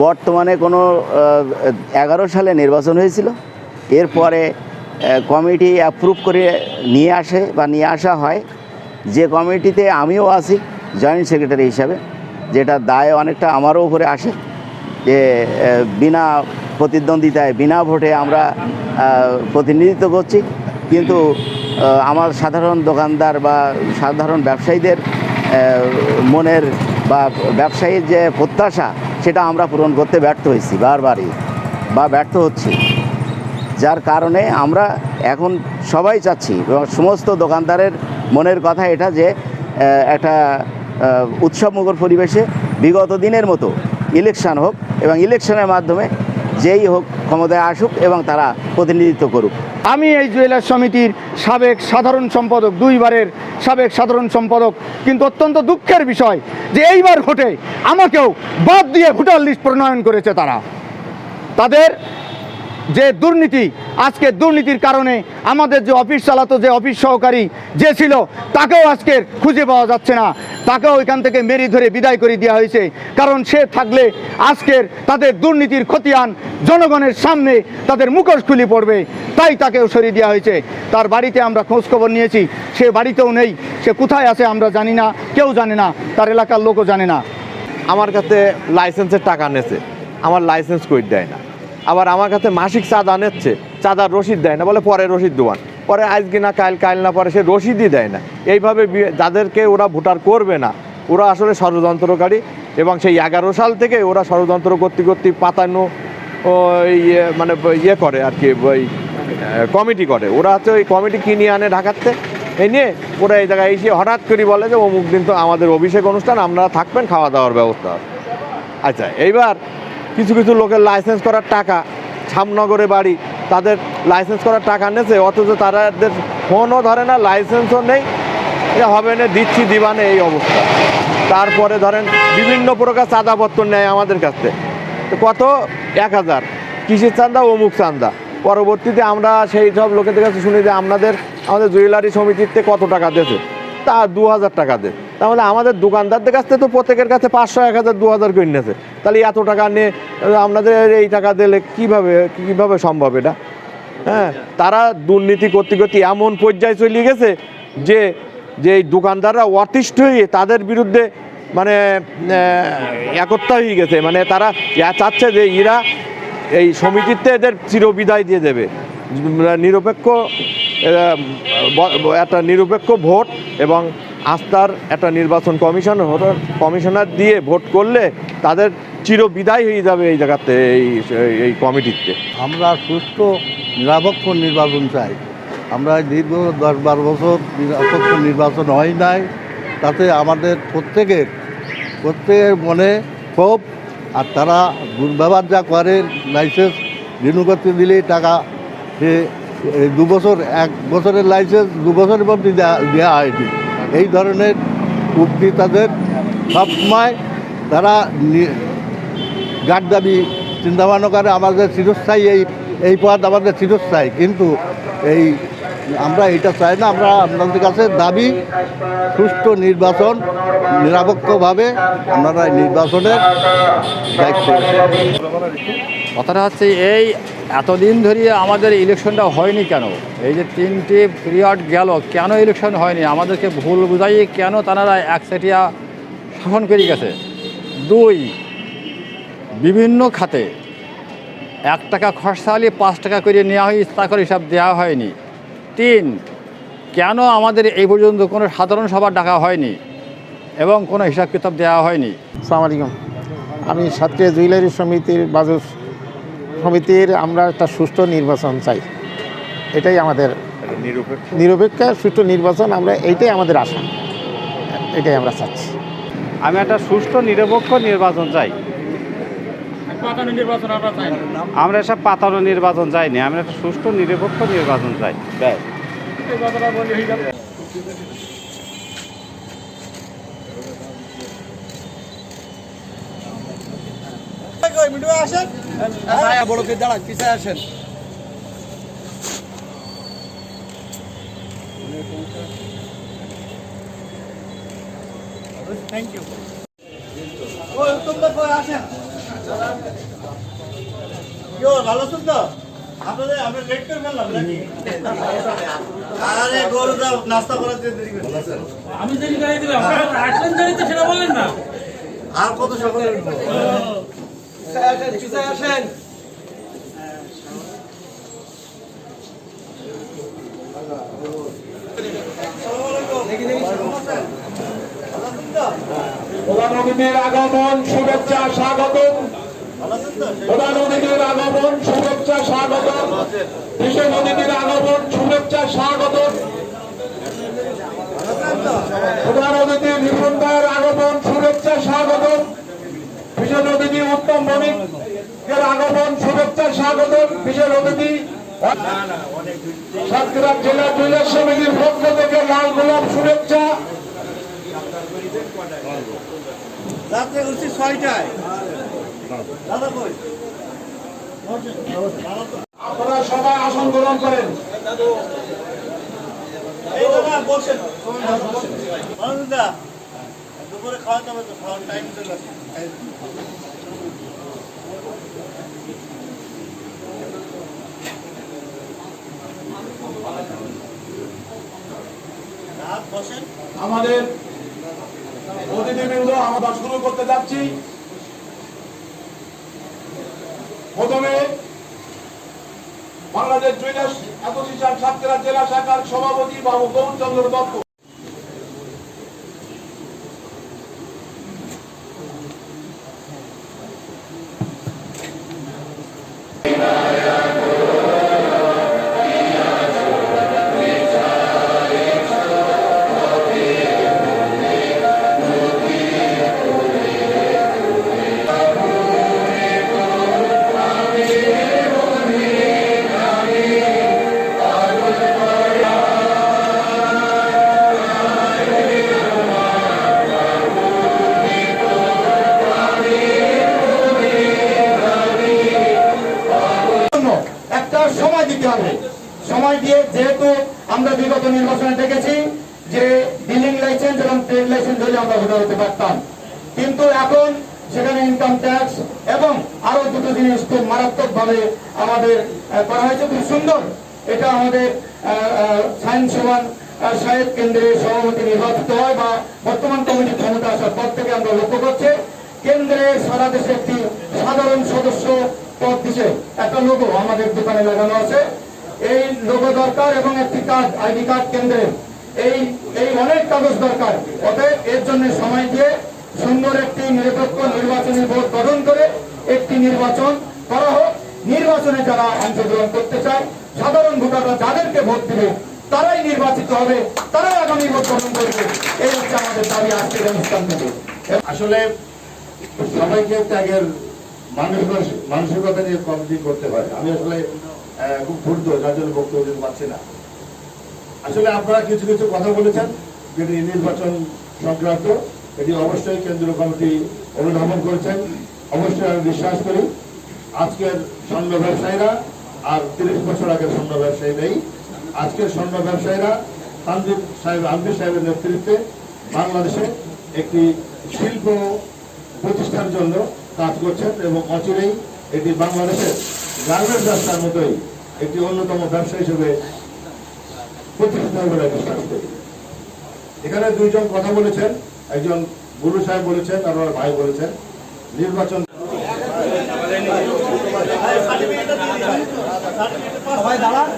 বর্তমানে কোনো এগারো সালে নির্বাচন হয়েছিল। এরপরে কমিটি অ্যাপ্রুভ করে নিয়ে আসে বা নিয়ে আসা হয়। যে কমিটিতে আমিও আছি জয়েন্ট সেক্রেটারি হিসাবে, যেটা দায় অনেকটা আমারও উপরে আসে। যে বিনা প্রতিদ্বন্দ্বিতায়, বিনা ভোটে আমরা প্রতিনিধিত্ব করছি। কিন্তু আমার সাধারণ দোকানদার বা সাধারণ ব্যবসায়ীদের মনের বা ব্যবসায়ীর যে প্রত্যাশা সেটা আমরা পূরণ করতে ব্যর্থ হয়েছি বারবারই, বা ব্যর্থ হচ্ছি। যার কারণে আমরা এখন সবাই চাচ্ছি, এবং সমস্ত দোকানদারের মনের কথা এটা যে একটা উৎসবমুখর পরিবেশে বিগত দিনের মতো ইলেকশান হোক, এবং ইলেকশনের মাধ্যমে যেই হোক ক্ষমতায় আসুক এবং তারা প্রতিনিধিত্ব করুক। আমি এই জুয়েলার্স সমিতির সাবেক সাধারণ সম্পাদক, দুইবারের সাবেক সাধারণ সম্পাদক, কিন্তু অত্যন্ত দুঃখের বিষয় যে এইবার ভোটে আমাকেও বাদ দিয়ে ভোটার লিস্ট প্রণয়ন করেছে তারা। তাদের যে দুর্নীতি, আজকে দুর্নীতির কারণে আমাদের যে অফিস চালাতো, যে অফিস সহকারী যে ছিল, তাকেও আজকে খুঁজে পাওয়া যাচ্ছে না। তাকেও এখান থেকে মেরি ধরে বিদায় করে দেওয়া হয়েছে। কারণ সে থাকলে আজকের তাদের দুর্নীতির খতিয়ান জনগণের সামনে তাদের মুখোশ খুলি পড়বে। তাই তাকেও সরিয়ে দেওয়া হয়েছে। তার বাড়িতে আমরা খোঁজখবর নিয়েছি। সে বাড়িতেও নেই। সে কোথায় আছে আমরা জানি না। কেউ জানে না। তার এলাকার লোকও জানে না। আমার কাছে লাইসেন্সের টাকা নেছে। আমার লাইসেন্স কই দেয় না। আবার আমার কাছে মাসিক চাঁদা নিচ্ছে। চাঁদার রসিদ দেয় না, বলে পরে রসিদ দেওয়ান। পরে আজকে না কাল কাল না পরে সে রসিদই দেয় না। এইভাবে যাদেরকে ওরা ভোটার করবে না, ওরা আসলে ষড়যন্ত্রকারী এবং সেই এগারো সাল থেকে ওরা ষড়যন্ত্র করতে করতে পাতানো মানে ইয়ে করে আর কি ওই কমিটি করে। ওরা হচ্ছে ওই কমিটি কিনে আনে ঢাকাতে। এই নিয়ে ওরা এই জায়গায় এসে হঠাৎ করে বলে যে, অমুক দিন তো আমাদের অভিষেক অনুষ্ঠান, আপনারা থাকবেন খাওয়া দাওয়ার ব্যবস্থা আচ্ছা এইবার কিছু কিছু লোকের লাইসেন্স করার টাকা, ছামনগরে বাড়ি, তাদের লাইসেন্স করার টাকা নিয়েছে অথচ তাদের ফোনও ধরে না লাইসেন্সও নেই। এ হবে না, দিচ্ছি দিবানে এই অবস্থা। তারপরে ধরেন বিভিন্ন প্রকার চাঁদাপত্র নেয় আমাদের কাছ কত? এক হাজার। কৃষির চান্দা অমুক চান্দা পরবর্তীতে আমরা সেই সব লোকেদের কাছে শুনি যে আপনাদের আমাদের জুয়েলারি সমিতিতে কত টাকা দিয়েছে তা দু হাজার টাকা দেয়। তাহলে আমাদের দোকানদারদের কাছ থেকে তো প্রত্যেকের কাছে পাঁচশো এক হাজার দু হাজার করে নিয়েছে। তাহলে এত টাকা নিয়ে আপনাদের এই টাকা দিলে কীভাবে কীভাবে সম্ভব এটা? হ্যাঁ তারা দুর্নীতি করতে করতে এমন পর্যায়ে চলে গেছে যে যে এই দোকানদাররা অতিষ্ঠ হয়ে তাদের বিরুদ্ধে মানে আহ, একতা হয়ে গেছে। মানে তারা চাচ্ছে যে এরা এই সমিতিতে এদের চিরবিদায় দিয়ে দেবে। নিরপেক্ষ একটা নিরপেক্ষ ভোট এবং আস্থার একটা নির্বাচন কমিশন কমিশনার দিয়ে ভোট করলে তাদের চিরবিদায় হয়ে যাবে এই জায়গাতে, এই এই কমিটিতে। আমরা সুষ্ঠু নিরপেক্ষ নির্বাচন চাই। আমরা দীর্ঘ দশ বারো বছর নিরপেক্ষ নির্বাচন হয় নাই। তাতে আমাদের প্রত্যেকের প্রত্যেকের মনে ক্ষোভ, আর তারা দুর্ব্যবহার যা করে, লাইসেন্স রিনিউ করতে দিলেই টাকা সে দু বছর, এক বছরের লাইসেন্স দু বছরের মধ্যে দেওয়া হয়নি। এই ধরনের উক্তি তাদের সবসময় তারা গাঢ় দাবি, চিন্তাভাবনা করে, আমাদের চিরস্থায়ী এই এই পথ আমাদের চিরস্থায়ী। কিন্তু এই আমরা এটা চাই না, আমরা আপনাদের কাছে দাবি, সুষ্ঠু নির্বাচন নিরপেক্ষভাবে আপনারা নির্বাচনের দায়িত্ব। কথাটা হচ্ছে এই এতদিন ধরে আমাদের ইলেকশনটা হয়নি কেন? এই যে তিনটি পিরিয়ড গেল, কেন ইলেকশন হয়নি? আমাদেরকে ভুল বুঝাই কেন তারা একচেটিয়া শাসন করে গেছে? দুই, বিভিন্ন খাতে এক টাকা খরচা পাঁচ টাকা করে নেওয়া হয় তা করে হিসাব দেওয়া হয়নি। তিন, কেন আমাদের এই পর্যন্ত কোনো সাধারণ সভা ডাকা হয়নি এবং কোনো হিসাব কিতাব দেওয়া হয়নি? আলাইকুম। আমি সাতক্ষীরা জুয়েলারি সমিতির বাজু সমিতির আমরা একটা সুষ্ঠু নির্বাচন চাই। এটাই আমাদের নিরপেক্ষ। সুষ্ঠু নির্বাচন আমরা এইটাই আমাদের আশা। এটাই আমরা চাচ্ছি। আমি একটা সুষ্ঠু নিরপেক্ষ নির্বাচন চাই। আমরা এসব পাতানো নির্বাচন চাইনি আমরা একটা সুষ্ঠু নিরপেক্ষ নির্বাচন চাই। থ্যাংক ইউ ভালো আছেন তো? আপনাদের আমরা লেট করে ফেললাম নাকি? আরে গরু দাও নাস্তা করার জন্য দেরি করে। আমি দেরি করে দিলাম আসলেন সেটা বলেন না। আর কত সকালে উঠবো? অতিথির আগমন, শুভেচ্ছা স্বাগত প্রধান অতিথির আগমন, শুভেচ্ছা স্বাগত বিশেষ অতিথির আগমন, শুভেচ্ছা স্বাগত প্রধান অতিথি নিপুণ আগমন শুভেচ্ছা স্বাগত বিশেষ অতিথি উত্তম বণিকের আগমন স্বাগত বিশেষ অতিথি। সাতক্ষীরা জেলা জুয়েলার সমিতির পক্ষ থেকে লাল গোলাপ শুভেচ্ছা। রাত্রে উঠছি ছয়টায়। দাদা কই? আপনারা সবাই আসন গ্রহণ করেন। দুপুরে খাওয়াতে হবে তো খাওয়ার টাইম চলে আসছে। আমাদের অতিথিবৃন্দ আমরা শুরু করতে যাচ্ছি। প্রথমে বাংলাদেশ জুয়েলার্স অ্যাসোসিয়েশন সাতক্ষীরা জেলা শাখার সভাপতি বাবু গৌরচন্দ্র দত্ত। লাইসেন্স এবং ট্রেড লাইসেন্স হলে আমরা ভোটার হতে পারতাম। কিন্তু এখন সেখানে ইনকাম ট্যাক্স এবং আরও দুটো জিনিস খুব মারাত্মক ভাবে আমাদের করা হয়েছে। খুব সুন্দর। এটা আমাদের সায়েন্স সমান সাহেব কেন্দ্রের সভাপতি নির্বাচিত হয় বা বর্তমান কমিটির ক্ষমতা আসার পর থেকে আমরা লক্ষ্য করছি, কেন্দ্রে সারা দেশে একটি সাধারণ সদস্য পদ দিছে। একটা লোগো আমাদের দোকানে লাগানো আছে। এই লোগো দরকার এবং একটি কার্ড আইডি কার্ড কেন্দ্রের এই এই অনেক কাগজ দরকার। অতএব এর জন্য সময় দিয়ে সুন্দর একটি নিরপেক্ষ নির্বাচনী বোর্ড গঠন করে একটি নির্বাচন করা হোক। নির্বাচনে যারা অংশগ্রহণ করতে চায়, সাধারণ ভোটাররা যাদেরকে ভোট দিবে, তারাই নির্বাচিত হবে, তারাই আগামী ভোট গ্রহণ করবে। এই হচ্ছে আমাদের দাবি আজকের অনুষ্ঠান থেকে। আসলে সবাইকে ত্যাগের মানসিক মানসিকতা নিয়ে কমিটি করতে পারে। আমি আসলে খুব ক্ষুদ্র যার জন্য বক্তব্য পারছি না। আসলে আপনারা কিছু কিছু কথা বলেছেন যেটি নির্বাচন সংক্রান্ত এটি অবশ্যই কেন্দ্রীয় কমিটি অনুধাবন করেছেন। অবশ্যই আমি বিশ্বাস করি, আজকের স্বর্ণ ব্যবসায়ীরা আর তিরিশ বছর আগের স্বর্ণ ব্যবসায়ী নেই। আজকের স্বর্ণ ব্যবসায়ীরা তানজিব সাহেব আলমির সাহেবের নেতৃত্বে বাংলাদেশে একটি শিল্প প্রতিষ্ঠার জন্য কাজ করছেন এবং অচিরেই এটি বাংলাদেশের গার্মেন্টস ব্যবসার মতোই একটি অন্যতম ব্যবসা হিসেবে এখানে দুইজন কথা বলেছেন, একজন গুরু সাহেব বলেছেন, আর ওনার ভাই বলেছেন নির্বাচন সবাই পাস।